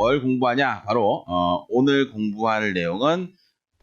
뭘 공부하냐? 바로 어, 오늘 공부할 내용은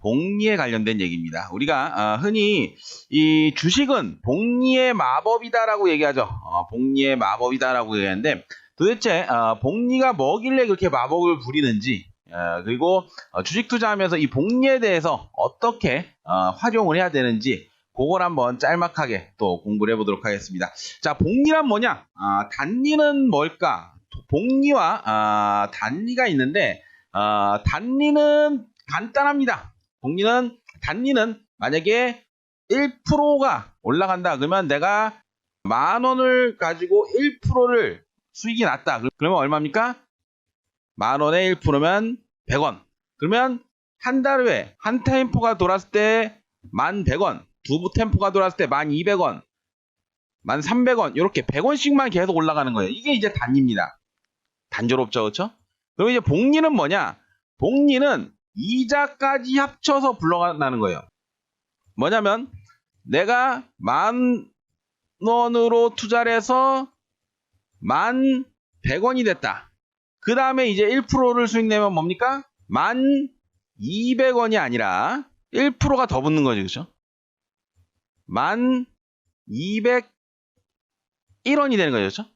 복리에 관련된 얘기입니다. 우리가 어, 흔히 이 주식은 복리의 마법이다라고 얘기하죠. 어, 복리의 마법이다라고 얘기하는데 도대체 어, 복리가 뭐길래 그렇게 마법을 부리는지 어, 그리고 어, 주식 투자하면서 이 복리에 대해서 어떻게 어, 활용을 해야 되는지 그걸 한번 짤막하게 또 공부를 해보도록 하겠습니다. 자, 복리란 뭐냐? 아, 단리는 뭘까? 복리와 아, 단리가 있는데 아, 단리는 간단합니다. 복리는 단리는 만약에 1%가 올라간다 그러면 내가 만 원을 가지고 1%를 수익이 났다. 그러면 얼마입니까? 만 원에 1%면 100원. 그러면 한 달 후에 한 템포가 돌았을 때 만 100원, 두 템포가 돌았을 때 만 200원, 만 300원 이렇게 100원씩만 계속 올라가는 거예요. 이게 이제 단입니다. 단조롭죠, 그렇죠? 그럼 이제 복리는 뭐냐? 복리는 이자까지 합쳐서 불러간다는 거예요. 뭐냐면 내가 만 원으로 투자를 해서 만 100원이 됐다. 그 다음에 이제 1%를 수익 내면 뭡니까? 만 200원이 아니라 1%가 더 붙는 거죠. 그죠? 만 201원이 되는 거죠. 그죠?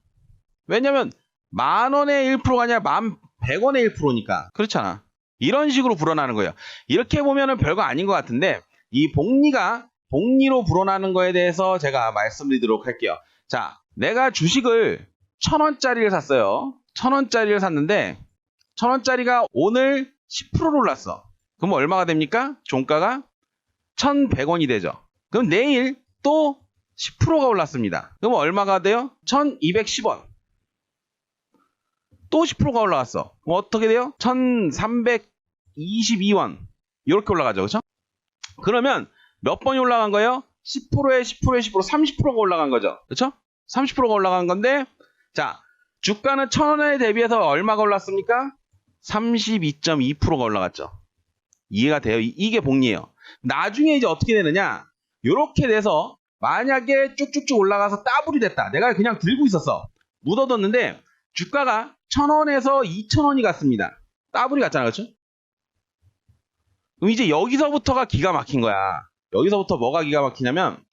왜냐면 만 원의 1%가 아니라 만 100원의 1%니까. 그렇잖아. 이런 식으로 불어나는 거예요. 이렇게 보면은 별거 아닌 것 같은데 이 복리가 복리로 불어나는 거에 대해서 제가 말씀드리도록 할게요. 자, 내가 주식을 천 원짜리를 샀어요. 천 원짜리를 샀는데 천 원짜리가 오늘 10% 올랐어. 그럼 얼마가 됩니까? 종가가 1,100원이 되죠. 그럼 내일 또 10%가 올랐습니다. 그럼 얼마가 돼요? 1,210원. 또 10%가 올라갔어. 그럼 어떻게 돼요? 1,322원. 이렇게 올라가죠. 그렇죠? 그러면 몇 번이 올라간 거예요? 10%에 10%에 10% 30%가 올라간 거죠. 그렇죠? 30%가 올라간 건데 자, 주가는 1,000원에 대비해서 얼마가 올랐습니까? 32.2%가 올라갔죠. 이해가 돼요? 이- 이게 복리예요. 나중에 이제 어떻게 되느냐? 이렇게 돼서 만약에 쭉쭉쭉 올라가서 따블이 됐다. 내가 그냥 들고 있었어. 묻어뒀는데 주가가 1,000원에서 2,000원이 갔습니다. 따블이 갔잖아. 그렇죠? 그럼 이제 여기서부터가 기가 막힌 거야. 여기서부터 뭐가 기가 막히냐면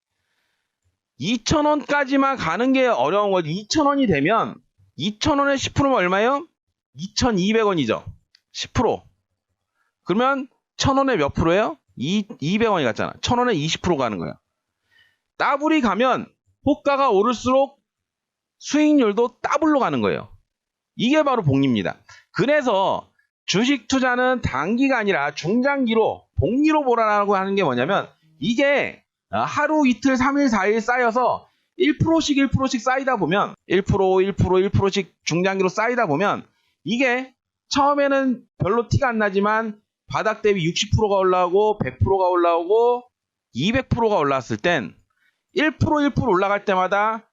2,000원까지만 가는 게 어려운 거지. 2,000원이 되면 2,000원에 10%면 얼마예요? 2,200원이죠. 10%. 그러면 1,000원에 몇 프로예요? 2, 200원이 갔잖아. 1,000원에 20% 가는 거예요. 따블이 가면 호가가 오를수록 수익률도 따블로 가는 거예요. 이게 바로 복리입니다. 그래서 주식 투자는 단기가 아니라 중장기로 복리로 보라라고 하는 게 뭐냐면 이게 어, 하루 이틀 3일 4일 쌓여서 1%씩 1%씩 쌓이다 보면 1% 1% 1%씩 중장기로 쌓이다 보면 이게 처음에는 별로 티가 안 나지만 바닥 대비 60%가 올라오고 100%가 올라오고 200%가 올라왔을 땐 1% 1% 올라갈 때마다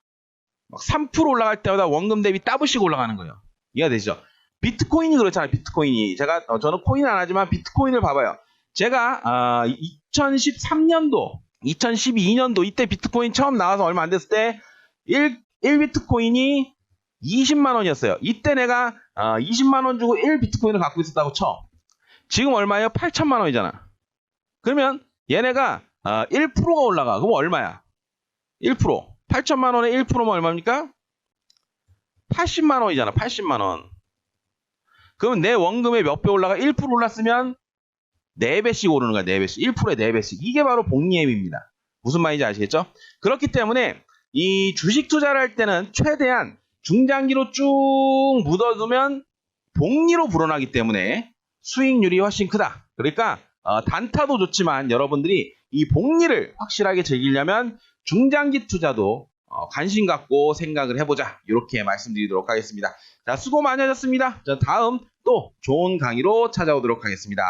막 3% 올라갈 때마다 원금 대비 더블씩 올라가는 거예요. 이해가 되시죠? 비트코인이 그렇잖아요. 비트코인이 제가 어, 저는 코인 안 하지만 비트코인을 봐봐요. 제가 아, 2013년도, 2012년도 이때 비트코인 처음 나와서 얼마 안 됐을 때 1, 1비트코인이 20만 원이었어요. 이때 내가 아, 20만 원 주고 1 비트코인을 갖고 있었다고 쳐. 지금 얼마예요? 8천만 원이잖아. 그러면 얘네가 아, 1%가 올라가. 그럼 얼마야? 1%. 8천만 원에 1%면 얼마입니까? 80만 원이잖아. 80만 원. 그러면 내 원금에 몇배 올라가? 1% 올랐으면 4배씩 오르는 거야. 4배씩. 1%에 4배씩. 이게 바로 복리앱입니다. 무슨 말인지 아시겠죠? 그렇기 때문에 이 주식 투자를 할 때는 최대한 중장기로 쭉 묻어두면 복리로 불어나기 때문에 수익률이 훨씬 크다. 그러니까 어, 단타도 좋지만 여러분들이 이 복리를 확실하게 즐기려면 중장기 투자도 어, 관심 갖고 생각을 해보자. 이렇게 말씀드리도록 하겠습니다. 자, 수고 많이 하셨습니다. 자, 다음 또 좋은 강의로 찾아오도록 하겠습니다.